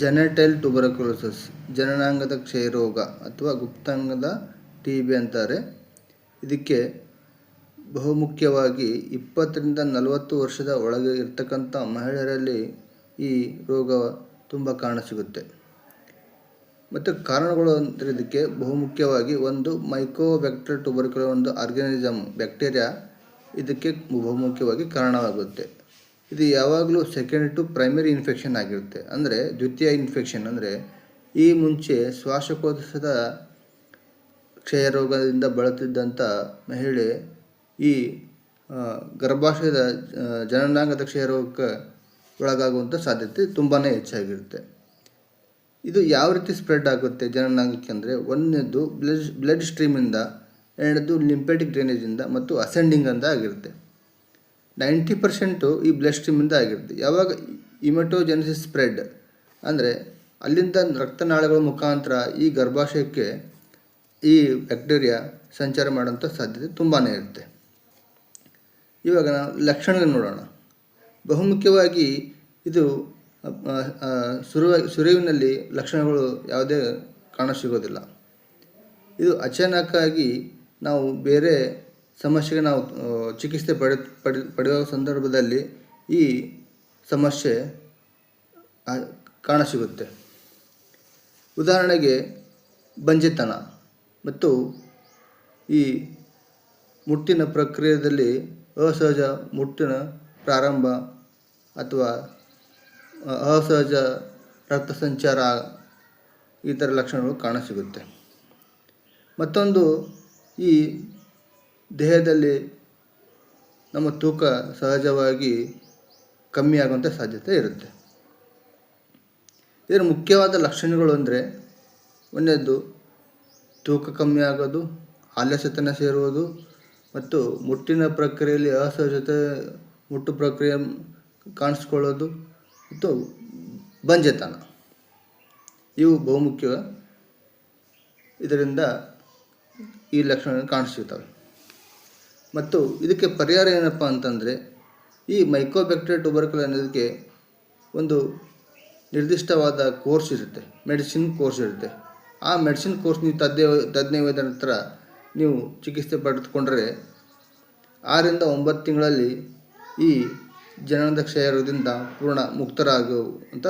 ಜೆನೆಟೈಲ್ tuberculosis ಜನನಾಂಗದ ಕ್ಷಯರೋಗ ಅಥವಾ ಗುಪ್ತಾಂಗದ T B ಅಂತಾರೆ. ಇದಕ್ಕೆ ಬಹುಮುಖ್ಯವಾಗಿ ಇಪ್ಪತ್ತರಿಂದ ನಲವತ್ತು ವರ್ಷದ ಒಳಗೆ ಇರ್ತಕ್ಕಂಥ ಮಹಿಳೆಯರಲ್ಲಿ ಈ ರೋಗ ತುಂಬ ಕಾಣಸಿಗುತ್ತೆ. ಮತ್ತು ಕಾರಣಗಳು ಅಂದರೆ ಇದಕ್ಕೆ ಬಹುಮುಖ್ಯವಾಗಿ ಒಂದು ಮೈಕೋಬ್ಯಾಕ್ಟರ್ ಟ್ಯೂಬರ್ಕ್ಯುಲೋ ಒಂದು ಆರ್ಗ್ಯಾನಿಸಮ್ ಬ್ಯಾಕ್ಟೀರಿಯಾ ಇದಕ್ಕೆ ಬಹುಮುಖ್ಯವಾಗಿ ಕಾರಣವಾಗುತ್ತೆ. ಇದು ಯಾವಾಗಲೂ ಸೆಕೆಂಡ್ ಟು ಪ್ರೈಮರಿ ಇನ್ಫೆಕ್ಷನ್ ಆಗಿರುತ್ತೆ. ಅಂದರೆ ದ್ವಿತೀಯ ಇನ್ಫೆಕ್ಷನ್ ಅಂದರೆ ಈ ಮುಂಚೆ ಶ್ವಾಸಕೋಶದ ಕ್ಷಯರೋಗದಿಂದ ಬಳಲುತ್ತಿದ್ದಂಥ ಮಹಿಳೆ ಈ ಗರ್ಭಾಶಯದ ಜನನಾಂಗದ ಜನನಾಂಗದ ಕ್ಷಯರೋಗಕ್ಕೆ ಒಳಗಾಗುವಂಥ ಸಾಧ್ಯತೆ ತುಂಬಾ ಹೆಚ್ಚಾಗಿರುತ್ತೆ. ಇದು ಯಾವ ರೀತಿ ಸ್ಪ್ರೆಡ್ ಆಗುತ್ತೆ ಜನನಾಂಗಕ್ಕೆ ಅಂದರೆ ಒಂದನೇದು ಬ್ಲಡ್ ಬ್ಲಡ್ ಸ್ಟ್ರೀಮಿಂದ ಎರಡನೇದು ಲಿಂಪೆಟಿಕ್ ಡ್ರೈನೇಜಿಂದ ಮತ್ತು ಅಸೆಂಡಿಂಗ್ ಅಂತ ಆಗಿರುತ್ತೆ. ನೈಂಟಿ ಪರ್ಸೆಂಟು ಈ ಬ್ಲಡ್ ಸ್ಟ್ರೀಮಿಂದ ಆಗಿರುತ್ತೆ. ಯಾವಾಗ ಇಮೆಟೋಜೆನಿಸಿಸ್ ಸ್ಪ್ರೆಡ್ ಅಂದರೆ ಅಲ್ಲಿಂದ ರಕ್ತನಾಳಗಳ ಮುಖಾಂತರ ಈ ಗರ್ಭಾಶಯಕ್ಕೆ ಈ ಬ್ಯಾಕ್ಟೀರಿಯಾ ಸಂಚಾರ ಮಾಡೋಂಥ ಸಾಧ್ಯತೆ ತುಂಬಾ ಇರುತ್ತೆ. ಇವಾಗ ನಾವು ಲಕ್ಷಣಗಳು ನೋಡೋಣ. ಬಹುಮುಖ್ಯವಾಗಿ ಇದು ಸುರುವ ಸುರುವಿನಲ್ಲಿ ಲಕ್ಷಣಗಳು ಯಾವುದೇ ಕಾಣಸಿಗೋದಿಲ್ಲ ಇದು ಅಚಾನಕ್ಕಾಗಿ ನಾವು ಬೇರೆ ಸಮಸ್ಯೆಗೆ ನಾವು ಚಿಕಿತ್ಸೆ ಪಡೆ ಪಡೆ, ಪಡೆಯುವ ಸಂದರ್ಭದಲ್ಲಿ ಈ ಸಮಸ್ಯೆ ಕಾಣಸಿಗುತ್ತೆ. ಉದಾಹರಣೆಗೆ ಬಂಜೆತನ ಮತ್ತು ಈ ಮುಟ್ಟಿನ ಪ್ರಕ್ರಿಯೆಯಲ್ಲಿ ಅಸಹಜ ಮುಟ್ಟಿನ ಪ್ರಾರಂಭ ಅಥವಾ ಅಸಹಜ ರಕ್ತ ಸಂಚಾರ ಈ ಥರ ಲಕ್ಷಣಗಳು ಕಾಣಸಿಗುತ್ತೆ. ಮತ್ತೊಂದು ಈ ದೇಹದಲ್ಲಿ ನಮ್ಮ ತೂಕ ಸಹಜವಾಗಿ ಕಮ್ಮಿ ಆಗುವಂಥ ಸಾಧ್ಯತೆ ಇರುತ್ತೆ. ಇದರ ಮುಖ್ಯವಾದ ಲಕ್ಷಣಗಳು ಅಂದರೆ ಒಂದೇದು ತೂಕ ಕಮ್ಮಿ ಆಗೋದು ಆಲಸ್ಯತನ ಸೇರುವುದು ಮತ್ತು ಮುಟ್ಟಿನ ಪ್ರಕ್ರಿಯೆಯಲ್ಲಿ ಅಸಹಜತೆ, ಮುಟ್ಟು ಪ್ರಕ್ರಿಯೆ ಕಾಣಿಸ್ಕೊಳ್ಳೋದು ಮತ್ತು ಬಂಜೆತನ. ಇವು ಬಹುಮುಖ್ಯ. ಇದರಿಂದ ಈ ಲಕ್ಷಣಗಳು ಕಾಣಿಸ್ತಿರ್ತವೆ. ಮತ್ತು ಇದಕ್ಕೆ ಪರಿಹಾರ ಏನಪ್ಪ ಅಂತಂದರೆ, ಈ ಮೈಕೋಬ್ಯಾಕ್ಟೀರಿಯಾ ಟ್ಯೂಬರ್ಕಲ್ ಅನ್ನೋದಕ್ಕೆ ಒಂದು ನಿರ್ದಿಷ್ಟವಾದ ಕೋರ್ಸ್ ಇರುತ್ತೆ ಮೆಡಿಸಿನ್ ಕೋರ್ಸ್ ಇರುತ್ತೆ. ಆ ಮೆಡಿಸಿನ್ ಕೋರ್ಸ್ ನೀವು ತಜ್ಞ ತಜ್ಞ ವೈದ್ಯರ ಹತ್ರ ನೀವು ಚಿಕಿತ್ಸೆ ಪಡೆದುಕೊಂಡ್ರೆ ಆರರಿಂದ ಒಂಬತ್ತು ತಿಂಗಳಲ್ಲಿ ಈ ಜನನದ ಕ್ಷಯ ರೋಗದಿಂದ ಪೂರ್ಣ ಮುಕ್ತರಾಗು ಅಂತ